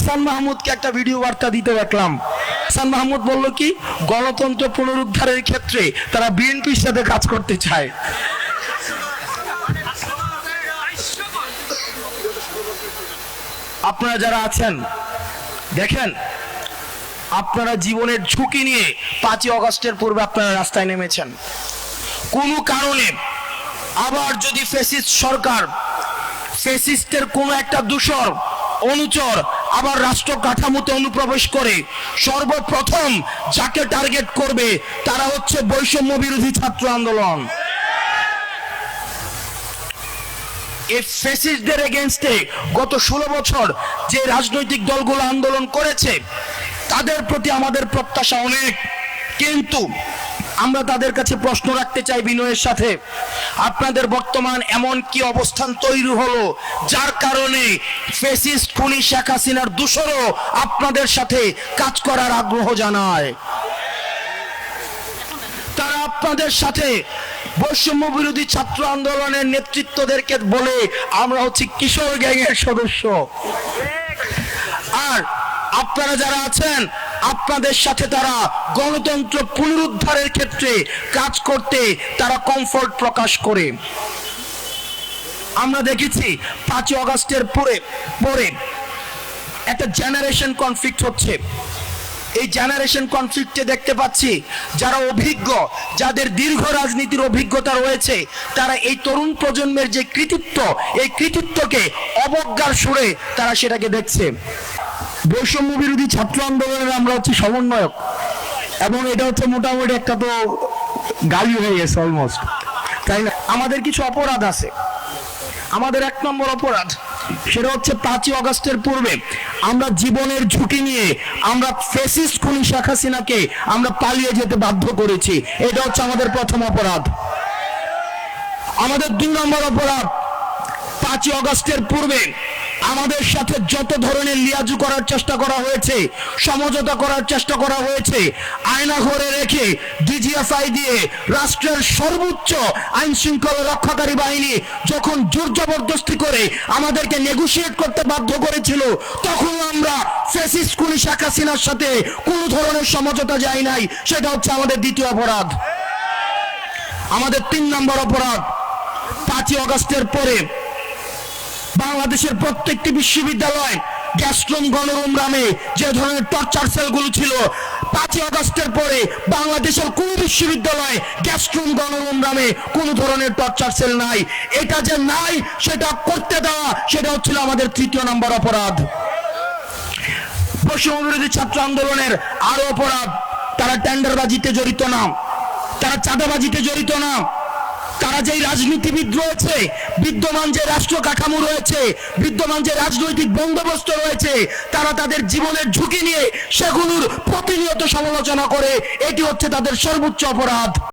হাসান মাহমুদকে একটা ভিডিও বার্তা দিতে দেখলাম। হাসান মাহমুদ বলল কি, গণতন্ত্র পুনরুদ্ধারের ক্ষেত্রে তারা বিএনপির সাথে কাজ করতে চায়। আপনারা যারা আছেন, দেখেন, আপনারা জীবনের ঝুঁকি নিয়ে পাঁচই অগস্টের পূর্বে আপনারা রাস্তায় নেমেছেন। কোনো কারণে আবার যদি ফেসিস্ট সরকার ফেসিস্টের কোনো একটা দূষর অনুচর আবার রাষ্ট্র কাঠামোতে অনুপ্রবেশ করে সর্বপ্রথম যাকে টার্গেট করবে তারা হচ্ছে বৈষম্য বিরোধী ছাত্র আন্দোলন। এই ফেসিস্টদের এগেনস্টে গত ষোলো বছর যে রাজনৈতিক দলগুলো আন্দোলন করেছে, তাদের প্রতি আমাদের প্রত্যাশা অনেক। কিন্তু আমরা তাদের কাছে প্রশ্ন রাখতে চাই বিনয়ের সাথে। আপনাদের বর্তমান এমন কি অবস্থান তৈরি হলো, যার কারণে ফেসিস্ট খুনি শেখ হাসিনার দূষরও আপনাদের সাথে কাজ করার আগ্রহ জানায়। তারা আপনাদের সাথে বৈষম্য বিরোধী ছাত্র আন্দোলনের নেতৃত্বদেরকে বলে আমরা হচ্ছি কিশোর গ্যাংয়ের সদস্য। আর আপনারা যারা আছেন আপনাদের সাথে তারা গণতন্ত্র পুনরুদ্ধারের ক্ষেত্রে কাজ করতে তারা কমফোর্ট প্রকাশ করে। আমরা দেখেছি পাঁচই অগস্টের পরে পরে একটা জেনারেশন কনফ্লিক্ট হচ্ছে। এই জেনারেশন কনফ্লিক্টে দেখতে পাচ্ছি যারা অভিজ্ঞ, যাদের দীর্ঘ রাজনীতির অভিজ্ঞতা রয়েছে, তারা এই তরুণ প্রজন্মের যে কৃতিত্ব, এই কৃতিত্বকে অবজ্ঞার সুরে তারা সেটাকে দেখছে। বৈষম্য বিরোধী ছাত্র আন্দোলনের আমরা হচ্ছে সমন্বয়ক। এবং এটা হচ্ছে মোটামুটি একটা তো গালি হয়ে গেছে অলমোস্ট তাই না? আমাদের কিছু অপরাধ আছে। আমাদের এক নম্বর অপরাধ, সেটা হচ্ছে পাঁচই অগস্টের পূর্বে আমরা জীবনের ঝুঁকি নিয়ে আমরা ফেসিস্ট খুনি শেখ হাসিনাকে আমরা পালিয়ে যেতে বাধ্য করেছি। এটা হচ্ছে আমাদের প্রথম অপরাধ। আমাদের দুই নম্বর অপরাধ, পাঁচই অগস্টের পূর্বে আমাদের সাথে যত ধরনের লিয়াজু করার চেষ্টা করা হয়েছে, সমঝোতা করার চেষ্টা করা হয়েছে, আয়না ঘরে রেখে ডিজিএফআই দিয়ে রাষ্ট্রের সর্বোচ্চ আইন শৃঙ্খলা রক্ষাকারী বাহিনী যখন জোর জবরদস্তি করে আমাদেরকে নেগোসিয়েট করতে বাধ্য করেছিল, তখন আমরা ফেসিস কুলি শেখ হাসিনার সাথে কোনো ধরনের সমঝোতা যাই নাই, সেটা হচ্ছে আমাদের দ্বিতীয় অপরাধ। আমাদের তিন নম্বর অপরাধ, পাঁচই অগস্টের পরে বাংলাদেশের প্রত্যেকটি বিশ্ববিদ্যালয় গ্যাস্ট্রোম গণরুম নামে যে ধরনের টর্চার সেলগুলো ছিল, পাঁচই আগস্টের পরে বাংলাদেশের কোন বিশ্ববিদ্যালয়ে গ্যাস্ট্রোম গণরুম নামে কোন ধরনের টর্চার সেল নাই। এটা যে নাই, সেটা করতে দেওয়া, সেটা হচ্ছিল আমাদের তৃতীয় নম্বর অপরাধ। বৈষম্য বিরোধী ছাত্র আন্দোলনের আরও অপরাধ, তারা টেন্ডারবাজিতে জড়িত না। তারা চাঁদাবাজিতে জড়িত না। তারা যেই রাজনীতিবিদ রয়েছে, বিদ্যমান যে রাষ্ট্র কাঠামো রয়েছে, বিদ্যমান যে রাজনৈতিক বন্দোবস্ত রয়েছে, তারা তাদের জীবনের ঝুঁকি নিয়ে সেগুলোর প্রতিনিয়ত সমালোচনা করে, এটি হচ্ছে তাদের সর্বোচ্চ অপরাধ।